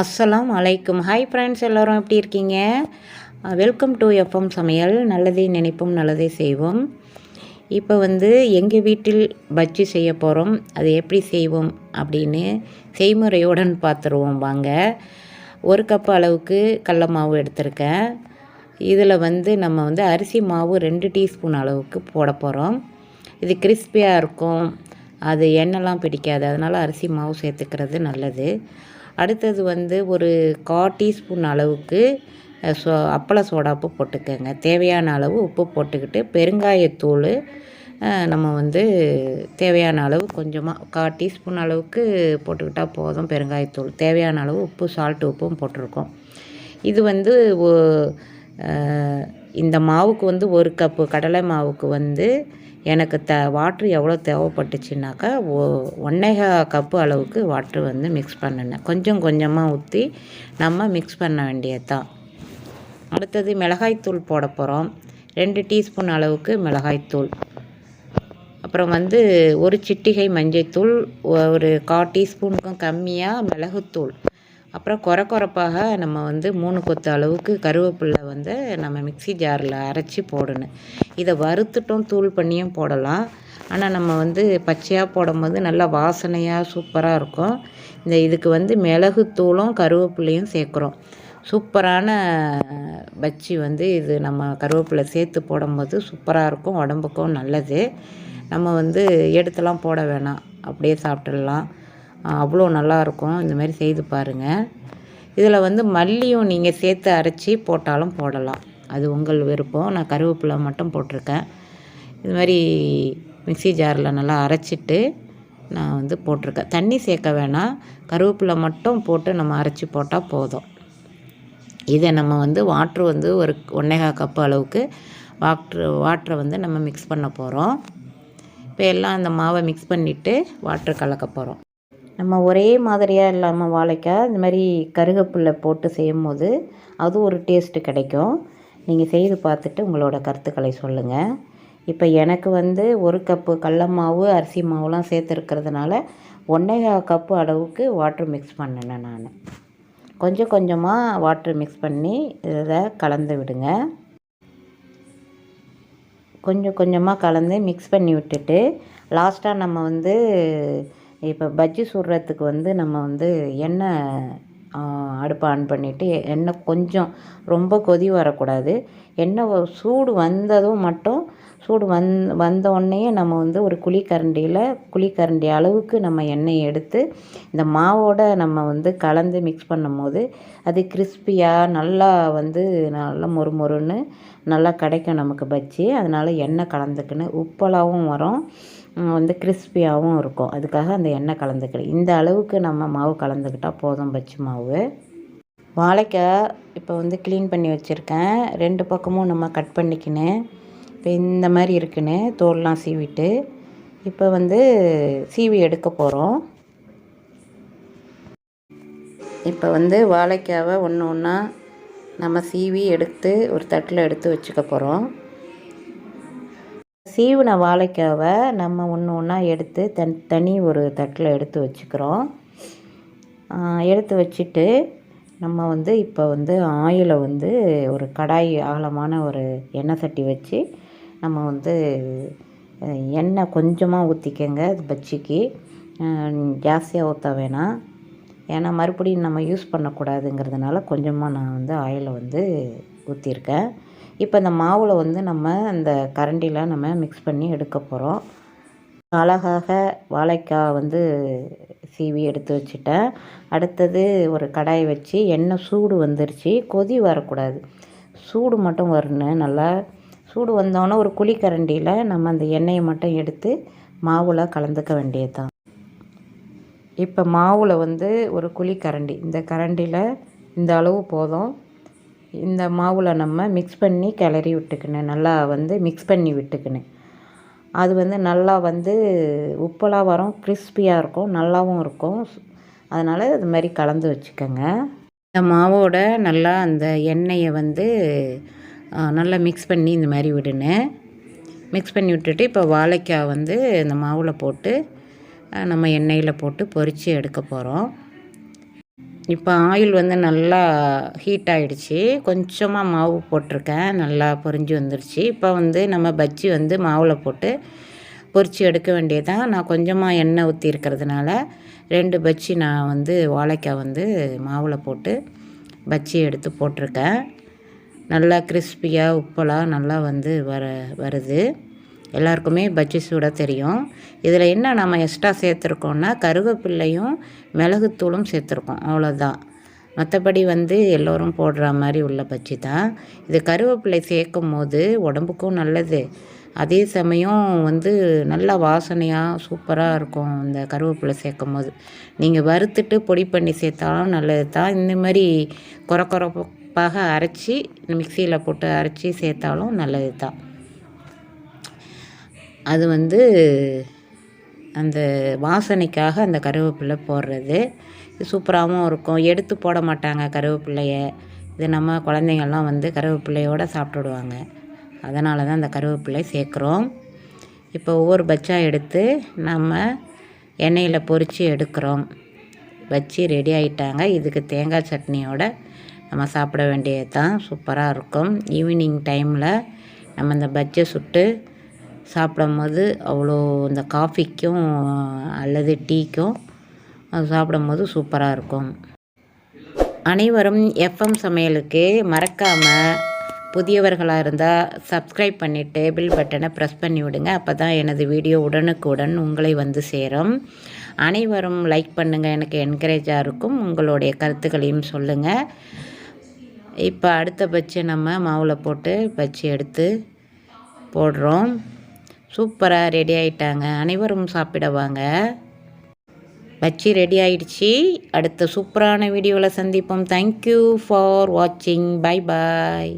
அஸ்ஸலாம் அலைக்கும். Hi friends எல்லோரும் எப்படி இருக்கீங்க? வெல்கம் டு எஃப்எம் சமையல். நல்லதே நினைப்போம் நல்லதே செய்வோம். இப்போ வந்து எங்கள் வீட்டில் பஜ்ஜி செய்ய போகிறோம் அது எப்படி செய்வோம் அப்படின்னு செய்முறையுடன் பார்த்துருவோம் வாங்க. ஒரு கப் அளவுக்கு கடல மாவு எடுத்திருக்கேன். இதில் வந்து நம்ம வந்து அரிசி மாவு ரெண்டு டீஸ்பூன் அளவுக்கு போட போகிறோம் இது கிறிஸ்பியாக இருக்கும். அது எண்ணெய்லாம் பிடிக்காது. அதனால் அரிசி மாவு சேர்த்துக்கிறது நல்லது. அடுத்தது வந்து ஒரு கா டீஸ்பூன் அளவுக்கு சோ அப்பள சோடாப்பு போட்டுக்கோங்க. தேவையான அளவு உப்பு போட்டுக்கிட்டு பெருங்காயத்தூள் நம்ம வந்து தேவையான அளவு கொஞ்சமாக கா டீஸ்பூன் அளவுக்கு போட்டுக்கிட்டால் போதும் பெருங்காயத்தூள். தேவையான அளவு உப்பு சால்ட்டு உப்பும் போட்டிருக்கோம். இது வந்து இந்த மாவுக்கு வந்து ஒரு கப்பு கடலை மாவுக்கு வந்து எனக்கு த வாட்ரு எவ்வளோ தேவைப்பட்டுச்சுனாக்கா ஒ ஒன்னேகா கப்பு அளவுக்கு வாட்ரு வந்து மிக்ஸ் பண்ணினேன். கொஞ்சம் கொஞ்சமாக ஊற்றி நம்ம மிக்ஸ் பண்ண வேண்டியது தான் அடுத்தது மிளகாய்த்தூள் போட போகிறோம் ரெண்டு டீஸ்பூன் அளவுக்கு மிளகாய்த்தூள் அப்புறம் வந்து ஒரு சிட்டிகை மஞ்சள்தூள் தூள் ஒரு கா டீஸ்பூனுக்கும் கம்மியாக மிளகுத்தூள். அப்புறம் குறை குறைப்பாக நம்ம வந்து மூணு கொத்து அளவுக்கு கருவேப்பிலை வந்து நம்ம மிக்ஸி ஜாரில் அரைச்சி போடணும். இதை வறுத்துட்டும் தூள் பண்ணியும் போடலாம். ஆனால் நம்ம வந்து பச்சையாக போடும்போது நல்லா வாசனையாக சூப்பராக இருக்கும். இந்த இதுக்கு வந்து மிளகுத்தூளும் கருவேப்பிலையும் சேர்க்குறோம். சூப்பரான பஜ்ஜி வந்து இது நம்ம கருவேப்பிலை சேர்த்து போடும்போது சூப்பராக இருக்கும். உடம்புக்கும் நல்லது. நம்ம வந்து எடுத்துலாம் போட வேணாம். அப்படியே சாப்பிட்டுடலாம். அவ்வளோ நல்லாயிருக்கும். இந்த மாதிரி செய்து பாருங்கள் இதில் வந்து மல்லியும் நீங்கள் சேர்த்து அரைச்சி போட்டாலும் போடலாம். அது உங்கள் விருப்பம். நான் கருவேப்பிலை மட்டும் போட்டிருக்கேன். இது மாதிரி மிக்ஸி ஜாரில் நல்லா அரைச்சிட்டு நான் வந்து போட்டிருக்கேன். தண்ணி சேர்க்க வேணாம். கருவேப்பிலை மட்டும் போட்டு நம்ம அரைச்சி போட்டால் போதும். இதை நம்ம வந்து வாட்ரு வந்து ஒரு ஒன்றேகா கப்பு அளவுக்கு வாட்ரு வாட்டரை வந்து நம்ம மிக்ஸ் பண்ண போகிறோம் இப்போ எல்லாம் அந்த மாவை மிக்ஸ் பண்ணிவிட்டு வாட்ரு கலக்க போகிறோம் நம்ம ஒரே மாதிரியாக இல்லாமல் வாழைக்காய் இந்த மாதிரி கருகப்புல்லை போட்டு செய்யும் போது அது ஒரு டேஸ்ட்டு கிடைக்கும். நீங்கள் செய்து பார்த்துட்டு உங்களோட கருத்துக்களை சொல்லுங்கள் இப்போ எனக்கு வந்து ஒரு கப்பு கடல மாவு அரிசி மாவுலாம் சேர்த்துருக்கிறதுனால ஒன்றேகா கப்பு அளவுக்கு வாட்ரு மிக்ஸ் பண்ணினேன் நான். கொஞ்சம் கொஞ்சமாக வாட்ரு மிக்ஸ் பண்ணி இதை கலந்து விடுங்க. கொஞ்சம் கொஞ்சமாக கலந்து மிக்ஸ் பண்ணி விட்டுட்டு லாஸ்ட்டாக நம்ம வந்து இப்போ பஜ்ஜி சுடுறதுக்கு வந்து நம்ம வந்து எண்ணெய் அடுப்பை ஆன் பண்ணிவிட்டு எண்ணெய் கொஞ்சம் ரொம்ப கொதி வரக்கூடாது. எண்ணெய் சூடு வந்ததும் மட்டும் சூடு வந் வந்த உடனேயே நம்ம வந்து ஒரு குழிக்கரண்டியில் குழிக்கரண்டி அளவுக்கு நம்ம எண்ணெய் எடுத்து இந்த மாவோட நம்ம வந்து கலந்து மிக்ஸ் பண்ணும்போது அது கிறிஸ்பியாக நல்லா வந்து நல்லா மொறு மொறுன்னு நல்லா கிடைக்கும் நமக்கு பஜ்ஜி. அதனால் எண்ணெய் கலந்துக்கின்னு உப்பலாகவும் வரும். வந்து கிறிஸ்பியாகவும் இருக்கும். அதுக்காக அந்த எண்ணெய் கலந்துக்கிறேன் இந்த அளவுக்கு நம்ம மாவு கலந்துக்கிட்டால் போதும் பஜ்ஜி மாவு. வாழைக்காய் இப்போ வந்து க்ளீன் பண்ணி வச்சுருக்கேன். ரெண்டு பக்கமும் நம்ம கட் பண்ணிக்கினேன் இப்போ இந்த மாதிரி இருக்குன்னு தோல்லாம் சீவிட்டு இப்போ வந்து சீவி எடுக்க போகிறோம் இப்போ வந்து வாழைக்காவை ஒன்று ஒன்றா நம்ம சீவி எடுத்து ஒரு தட்டில் எடுத்து வச்சுக்க போகிறோம் சீவின வாழைக்காவை நம்ம ஒன்று ஒன்றா எடுத்து தன் தனி ஒரு தட்டில் எடுத்து வச்சுக்கிறோம். எடுத்து வச்சுட்டு நம்ம வந்து இப்போ வந்து ஆயிலை வந்து ஒரு கடாய் ஆழமான ஒரு எண்ணெய் சட்டி வச்சு நம்ம வந்து எண்ணெய் கொஞ்சமாக ஊற்றிக்கங்க பஜ்ஜிக்கு. ஜாஸ்தியாக ஊற்ற வேணாம். ஏன்னா மறுபடியும் நம்ம யூஸ் பண்ணக்கூடாதுங்கிறதுனால கொஞ்சமாக நான் வந்து ஆயிலை வந்து ஊற்றிருக்கேன். இப்போ இந்த மாவில் வந்து நம்ம அந்த கரண்டியில் நம்ம மிக்ஸ் பண்ணி எடுக்க போகிறோம் அழகாக வாழைக்காய் வந்து சீவி எடுத்து வச்சுட்டேன். அடுத்தது ஒரு கடாய் வச்சு எண்ணெய் சூடு வந்துருச்சு. கொதி வரக்கூடாது. சூடு மட்டும் வரணும். நல்லா சூடு வந்தோன்னே ஒரு குழிக்கரண்டியில் நம்ம அந்த எண்ணெயை மட்டும் எடுத்து மாவில் கலந்துக்க வேண்டியது தான் இப்போ மாவில் வந்து ஒரு குழி கரண்டி. இந்த கரண்டியில் இந்த அளவு போதும். இந்த மாவில் நம்ம மிக்ஸ் பண்ணி கிளறி விட்டுக்கணும். நல்லா வந்து மிக்ஸ் பண்ணி விட்டுக்கணும். அது வந்து நல்லா வந்து உப்பலாக வரும் கிறிஸ்பியாக இருக்கும் நல்லாவும் இருக்கும். அதனால் இது மாதிரி கலந்து வச்சுக்கோங்க. இந்த மாவோட நல்லா அந்த எண்ணெயை வந்து நல்லா மிக்ஸ் பண்ணி இந்த மாதிரி விடுனேன். மிக்ஸ் பண்ணி விட்டுட்டு இப்போ வாழைக்காய் வந்து இந்த மாவில் போட்டு நம்ம எண்ணெயில் போட்டு பொரித்து எடுக்க போகிறோம் இப்போ ஆயில் வந்து நல்லா ஹீட் ஆகிடுச்சி கொஞ்சமாக மாவு போட்டிருக்கேன். நல்லா பொரிஞ்சு வந்துருச்சு. இப்போ வந்து நம்ம பஜ்ஜி வந்து மாவில் போட்டு பொரித்து எடுக்க வேண்டியதான் நான் கொஞ்சமாக எண்ணெய் ஊற்றி இருக்கிறதுனால ரெண்டு பஜ்ஜி நான் வந்து வாழைக்காய் வந்து மாவில் போட்டு பஜ்ஜி எடுத்து போட்டிருக்கேன். நல்லா கிறிஸ்பியாக உப்பெல்லாம் நல்லா வந்து வர வருது. எல்லாருக்குமே பஜ்ஜி சூட தெரியும். இதில் என்ன நம்ம எக்ஸ்ட்ரா சேர்த்துருக்கோன்னா கருவேப்பில்லையும் மிளகுத்தூளும் சேர்த்துருக்கோம். அவ்வளோதான் மற்றபடி வந்து எல்லோரும் போடுற மாதிரி உள்ள பஜ்ஜி தான். இது கருவேப்பிள்ளை சேர்க்கும் போது உடம்புக்கும் நல்லது. அதே சமயம் வந்து நல்லா வாசனையாக சூப்பராக இருக்கும் இந்த கருவேப்பிலை சேர்க்கும் போது நீங்கள் வறுத்துட்டு பொடி பண்ணி சேர்த்தாலும் நல்லது தான். இந்த மாதிரி குறை குறைப்பாக அரைச்சி மிக்சியில் போட்டு அரைச்சி சேர்த்தாலும் நல்லது தான். அது வந்து அந்த வாசனைக்காக அந்த கருவேப்பிலை போடுறது. சூப்பராகவும் இருக்கும். எடுத்து போட மாட்டாங்க கருவேப்பிலைய. இது நம்ம குழந்தைங்கள்லாம் வந்து கருவேப்பிலையோடு சாப்பிட்டுடுவாங்க. அதனால தான் அந்த கருவேப்பிலை சேர்க்குறோம். இப்போ ஒவ்வொரு பச்சா எடுத்து நம்ம எண்ணெயில் பொரித்து எடுக்கிறோம். வச்சு ரெடி ஆகிட்டாங்க இதுக்கு தேங்காய் சட்னியோட நம்ம சாப்பிட வேண்டியது தான் சூப்பராக இருக்கும். ஈவினிங் டைமில் நம்ம இந்த பஜ்ஜை சுட்டு சாப்பிடும்போது அவ்வளோ இந்த காஃபிக்கும் அல்லது டீக்கும் அது சாப்பிடும்போது சூப்பராக இருக்கும். அனைவரும் எஃப்எம் சமையலுக்கு மறக்காமல் புதியவர்களாக இருந்தால் சப்ஸ்கிரைப் பண்ணிவிட்டு பில் பட்டனை ப்ரெஸ் பண்ணி விடுங்க. அப்போ தான் எனது வீடியோ உடனுக்குடன் உங்களை வந்து சேரும். அனைவரும் லைக் பண்ணுங்கள் எனக்கு என்கரேஜாக இருக்கும். உங்களுடைய கருத்துக்களையும் சொல்லுங்கள் இப்போ அடுத்த பட்சை நம்ம மாவில் போட்டு பச்சி எடுத்து போடுறோம். சூப்பராக ரெடி ஆகிட்டாங்க அனைவரும் சாப்பிட வாங்க ரெடி ஆயிடுச்சு. அடுத்த சூப்பரான வீடியோவில் சந்திப்போம். தேங்க்யூ ஃபார் வாட்சிங் பை பாய்